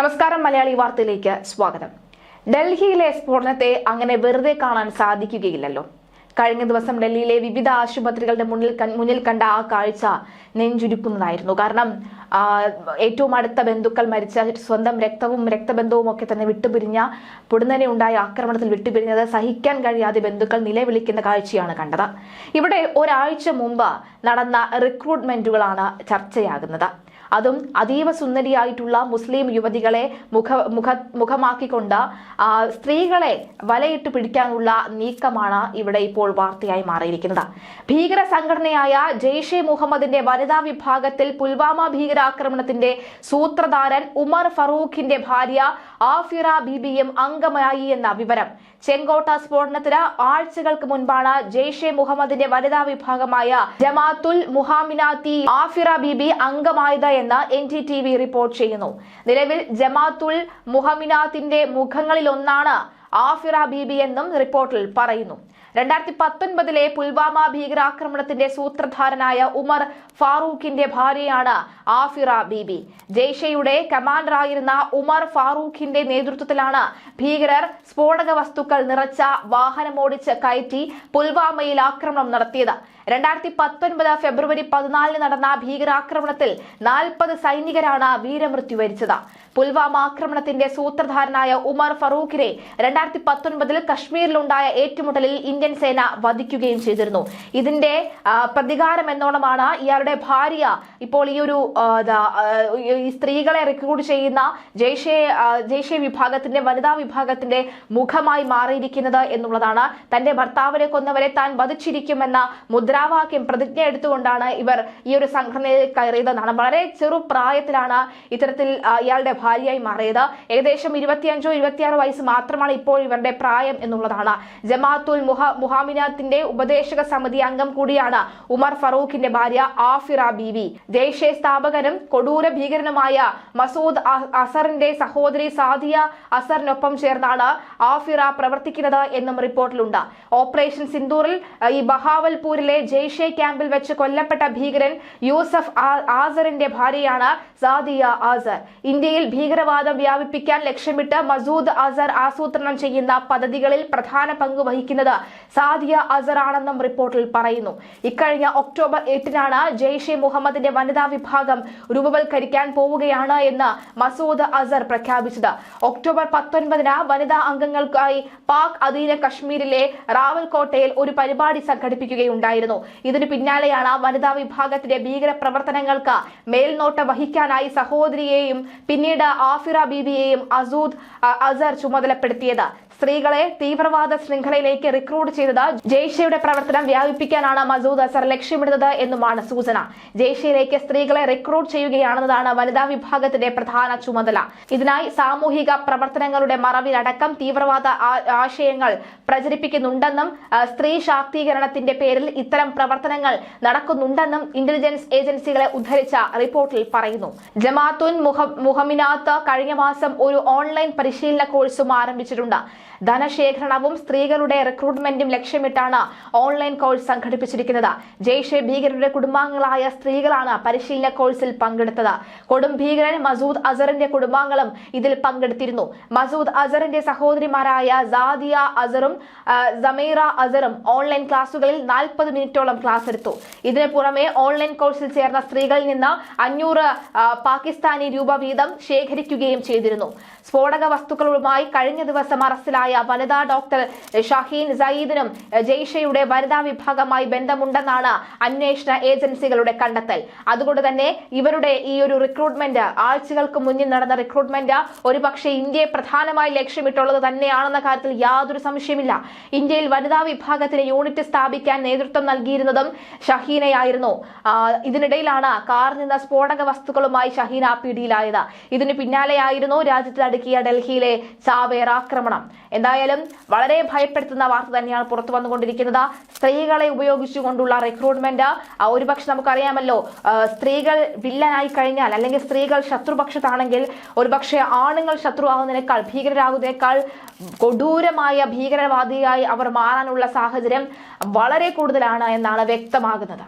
നമസ്കാരം മലയാളി വാർത്തയിലേക്ക് സ്വാഗതം. ഡൽഹിയിലെ സ്ഫോടനത്തെ അങ്ങനെ വെറുതെ കാണാൻ സാധിക്കുകയില്ലല്ലോ. കഴിഞ്ഞ ദിവസം ഡൽഹിയിലെ വിവിധ ആശുപത്രികളുടെ മുന്നിൽ മുന്നിൽ കണ്ട ആ കാഴ്ച നെഞ്ചുരുക്കുന്നതായിരുന്നു. കാരണം ഏറ്റവും അടുത്ത ബന്ധുക്കൾ മരിച്ച സ്വന്തം രക്തവും രക്തബന്ധവും ഒക്കെ തന്നെ വിട്ടുപിരിഞ്ഞ പൊടുന്നനെ ഉണ്ടായ ആക്രമണത്തിൽ വിട്ടുപിരിഞ്ഞത് സഹിക്കാൻ കഴിയാതെ ബന്ധുക്കൾ നിലവിളിക്കുന്ന കാഴ്ചയാണ് കണ്ടത്. ഇവിടെ ഒരാഴ്ച മുമ്പ് നടന്ന റിക്രൂട്ട്മെന്റുകളാണ് ചർച്ചയാകുന്നത്. അതും അതീവ സുന്ദരിയായിട്ടുള്ള മുസ്ലിം യുവതികളെ മുഖ മുഖ മുഖമാക്കിക്കൊണ്ട് സ്ത്രീകളെ വലയിട്ട് പിടിക്കാനുള്ള നീക്കമാണ് ഇവിടെ ഇപ്പോൾ വാർത്തയായി മാറിയിരിക്കുന്നത്. ഭീകര സംഘടനയായ ജെയ്ഷെ മുഹമ്മദിന്റെ വനിതാ വിഭാഗത്തിൽ പുൽവാമ ഭീകരാക്രമണത്തിന്റെ സൂത്രധാരൻ ഉമർ ഫറൂഖിന്റെ ഭാര്യ ആഫിറ ബിബിയും അംഗമായി എന്ന വിവരം. ചെങ്കോട്ട സ്ഫോടനത്തിന് ആഴ്ചകൾക്ക് മുൻപാണ് ജെയ്ഷെ മുഹമ്മദിന്റെ വനിതാ വിഭാഗമായ ജമാത്തുൽ മുഹാമിനാത്തി ആഫിറ ബിബി അംഗമായത് എന്ന് N D T V report ചെയ്യുന്നു. നിലവിൽ ജമാത്തുൽ മുഹമിനാത്തിന്റെ മുഖങ്ങളിലൊന്നാണ് ആഫിറ ബീബി എന്നും റിപ്പോർട്ടിൽ പറയുന്നു. രണ്ടായിരത്തി പത്തൊൻപതിലെ പുൽവാമ ഭീകരാക്രമണത്തിന്റെ സൂത്രധാരനായ ഉമർ ഫാറൂഖിന്റെ ഭാര്യയാണ് ആഫിറ ബീബി. ജെയ്ഷയുടെ കമാൻഡറായിരുന്ന ഉമർ ഫാറൂഖിന്റെ നേതൃത്വത്തിലാണ് ഭീകരർ സ്ഫോടക വസ്തുക്കൾ നിറച്ച വാഹനമോടിച്ച് കയറ്റി പുൽവാമയിൽ ആക്രമണം നടത്തിയത്. രണ്ടായിരത്തി പത്തൊൻപത് ഫെബ്രുവരി പതിനാലിന് നടന്ന ഭീകരാക്രമണത്തിൽ നാൽപ്പത് സൈനികരാണ് വീരമൃത്യു വരിച്ചത് പുൽവാമ ആക്രമണത്തിന്റെ സൂത്രധാരനായ ഉമർ ഫറൂഖിനെ രണ്ടായിരത്തി പത്തൊൻപതിൽ കശ്മീരിലുണ്ടായ ഏറ്റുമുട്ടലിൽ ഇന്ത്യൻ സേന വധിക്കുകയും ചെയ്തിരുന്നു. ഇതിന്റെ പ്രതികാരം എന്നോണമാണ് ഇയാളുടെ ഭാര്യ ഇപ്പോൾ ഈ ഒരു സ്ത്രീകളെ റിക്രൂട്ട് ചെയ്യുന്ന ജയ്ഷെ ജയ്ഷെ വിഭാഗത്തിന്റെ വനിതാ വിഭാഗത്തിന്റെ മുഖമായി മാറിയിരിക്കുന്നത് എന്നുള്ളതാണ്. തന്റെ ഭർത്താവിനെ കൊന്നവരെ താൻ വധിച്ചിരിക്കുമെന്ന മുദ്രാവാക്യം പ്രതിജ്ഞ എടുത്തുകൊണ്ടാണ് ഇവർ ഈ ഒരു സംഘടനയിൽ കയറിയതെന്നാണ് വളരെ ചെറു പ്രായത്തിലാണ് ഇത്തരത്തിൽ ഇയാളുടെ ഭാര്യയായി മാറിയത്. ഏകദേശം ഇരുപത്തിയഞ്ചോ ഇരുപത്തിയാറ് വയസ്സ് മാത്രമാണ് ഇപ്പോൾ ഇവരുടെ പ്രായം എന്നുള്ളതാണ്. ജമാഅത്തുൽ മുഹ മുഹാമിനാത്തിന്റെ ഉപദേശക സമിതി അംഗം കൂടിയാണ് ഉമർ ഫറൂഖിന്റെ ഭാര്യ ആഫിറ ബീവി. ദേശീയ സ്ഥാപകനും കൊടൂര ഭീകരനുമായ മസൂദ് അസറിന്റെ സഹോദരി സാദിയ അസറിനൊപ്പം ചേർന്നാണ് ആഫിറ പ്രവർത്തിക്കുന്നത് എന്നും റിപ്പോർട്ടിലുണ്ട്. ഓപ്പറേഷൻ സിന്ദൂറിൽ ഈ ബഹാവൽപൂരിലെ ജെയ്ഷെ ക്യാമ്പിൽ വെച്ച് കൊല്ലപ്പെട്ട ഭീകരൻ യൂസഫ് ആസറിന്റെ ഭാര്യയാണ് സാദിയ ആസർ. ഇന്ത്യയിൽ ഭീകരവാദം വ്യാപിപ്പിക്കാൻ ലക്ഷ്യമിട്ട് മസൂദ് ആസർ ആസൂത്രണം ചെയ്യുന്ന പദ്ധതികളിൽ പ്രധാന പങ്ക് വഹിക്കുന്നത് സാദിയ ആസർ ആണെന്നും റിപ്പോർട്ടിൽ പറയുന്നു. ഇക്കഴിഞ്ഞ ഒക്ടോബർ എട്ടിനാണ് ജെയ്ഷെ മുഹമ്മദിന്റെ വനിതാ വിഭാഗം രൂപവൽക്കരിക്കാൻ പോവുകയാണ് എന്ന് മസൂദ് അസർ പ്രഖ്യാപിച്ചത്. ഒക്ടോബർ പത്തൊൻപതിന് വനിതാ അംഗങ്ങൾക്കായി പാക് അധീന കശ്മീരിലെ റാവൽകോട്ടയിൽ ഒരു പരിപാടി സംഘടിപ്പിക്കുകയുണ്ടായിരുന്നു. ഇതിനു പിന്നാലെയാണ് വനിതാ വിഭാഗത്തിന്റെ ഭീകര പ്രവർത്തനങ്ങൾക്ക് മേൽനോട്ടം വഹിക്കാനായി സഹോദരിയെയും പിന്നീട് ആഫിറ ബീബിയെയും അസൂദ് അസർ ചുമതലപ്പെടുത്തിയത്. സ്ത്രീകളെ തീവ്രവാദ ശൃംഖലയിലേക്ക് റിക്രൂട്ട് ചെയ്തത് ജെയ്ഷയുടെ പ്രവർത്തനം വ്യാപിപ്പിക്കാനാണ് മസൂദ് അസർ ലക്ഷ്യമിടുന്നത് എന്നുമാണ് സൂചന. ജെയ്ഷയിലേക്ക് സ്ത്രീകളെ റിക്രൂട്ട് ചെയ്യുകയാണെന്നതാണ് വനിതാ വിഭാഗത്തിന്റെ പ്രധാന ചുമതല. ഇതിനായി സാമൂഹിക പ്രവർത്തനങ്ങളുടെ മറവിലടക്കം തീവ്രവാദ ആശയങ്ങൾ പ്രചരിപ്പിക്കുന്നുണ്ടെന്നും സ്ത്രീ ശാക്തീകരണത്തിന്റെ പേരിൽ ഇത്തരം പ്രവർത്തനങ്ങൾ നടക്കുന്നുണ്ടെന്നും ഇന്റലിജൻസ് ഏജൻസികളെ ഉദ്ധരിച്ച റിപ്പോർട്ടിൽ പറയുന്നു. ജമാത്തുൻ മുഹമ്മിനാത്ത് കഴിഞ്ഞ മാസം ഒരു ഓൺലൈൻ പരിശീലന കോഴ്സും ആരംഭിച്ചിട്ടുണ്ട്. ധനശേഖരണവും സ്ത്രീകളുടെ റിക്രൂട്ട്മെന്റും ലക്ഷ്യമിട്ടാണ് ഓൺലൈൻ കോഴ്സ് സംഘടിപ്പിച്ചിരിക്കുന്നത്. ജെയ്ഷെ ഭീകരരുടെ കുടുംബാംഗങ്ങളായ സ്ത്രീകളാണ് പരിശീലന കോഴ്സിൽ പങ്കെടുത്തത്. കൊടും ഭീകരൻ മസൂദ് അസറിന്റെ കുടുംബാംഗങ്ങളും ഇതിൽ പങ്കെടുത്തിരുന്നു. മസൂദ് അസറിന്റെ സഹോദരിമാരായ സാദിയ അസറും സമീറ അസറും ഓൺലൈൻ ക്ലാസുകളിൽ നാൽപ്പത് മിനിറ്റോളം ക്ലാസ് എടുത്തു. ഇതിനു പുറമെ ഓൺലൈൻ കോഴ്സിൽ ചേർന്ന സ്ത്രീകളിൽ നിന്ന് അഞ്ഞൂറ് പാകിസ്ഥാനി രൂപ വീതം ശേഖരിക്കുകയും ചെയ്തിരുന്നു. സ്ഫോടക വസ്തുക്കളുമായി കഴിഞ്ഞ ദിവസം അറസ്റ്റിലായ വനിതാ ഡോക്ടർ ഷഹീൻ സയീദിനും ജെയ്ഷയുടെ വനിതാ വിഭാഗമായി ബന്ധമുണ്ടെന്നാണ് അന്വേഷണ ഏജൻസികളുടെ കണ്ടെത്തൽ. അതുകൊണ്ട് തന്നെ ഇവരുടെ ഈ ഒരു റിക്രൂട്ട്മെന്റ് ആഴ്ചകൾക്ക് മുന്നിൽ നടന്ന റിക്രൂട്ട്മെന്റ് ഒരുപക്ഷെ ഇന്ത്യയെ പ്രധാനമായി ലക്ഷ്യമിട്ടുള്ളത് തന്നെയാണെന്ന കാര്യത്തിൽ യാതൊരു സംശയമില്ല. ഇന്ത്യയിൽ വനിതാ വിഭാഗത്തിന് യൂണിറ്റ് സ്ഥാപിക്കാൻ നേതൃത്വം നൽകിയിരുന്നതും ഷഹീനയായിരുന്നു. ഇതിനിടയിലാണ് കാറിൽ നിന്ന് സ്ഫോടക വസ്തുക്കളുമായി ഷഹീന പിടിയിലായത്. ഇതിന് പിന്നാലെയായിരുന്നു രാജ്യത്തിൽ അടുക്കിയ ഡൽഹിയിലെ ചാവേർ ആക്രമണം. എന്തായാലും വളരെ ഭയപ്പെടുത്തുന്ന വാർത്ത തന്നെയാണ് പുറത്തു വന്നുകൊണ്ടിരിക്കുന്നത്. സ്ത്രീകളെ ഉപയോഗിച്ചുകൊണ്ടുള്ള റിക്രൂട്ട്മെന്റ് ഒരുപക്ഷെ നമുക്കറിയാമല്ലോ സ്ത്രീകൾ വില്ലനായി കഴിഞ്ഞാൽ അല്ലെങ്കിൽ സ്ത്രീകൾ ശത്രുപക്ഷത്താണെങ്കിൽ ഒരുപക്ഷെ ആണുങ്ങൾ ശത്രുവാകുന്നതിനേക്കാൾ ഭീകരരാകുന്നതിനേക്കാൾ കൊടൂരമായ ഭീകരവാദിയായി അവർ മാറാനുള്ള സാഹചര്യം വളരെ കൂടുതലാണ് എന്നാണ് വ്യക്തമാകുന്നത്.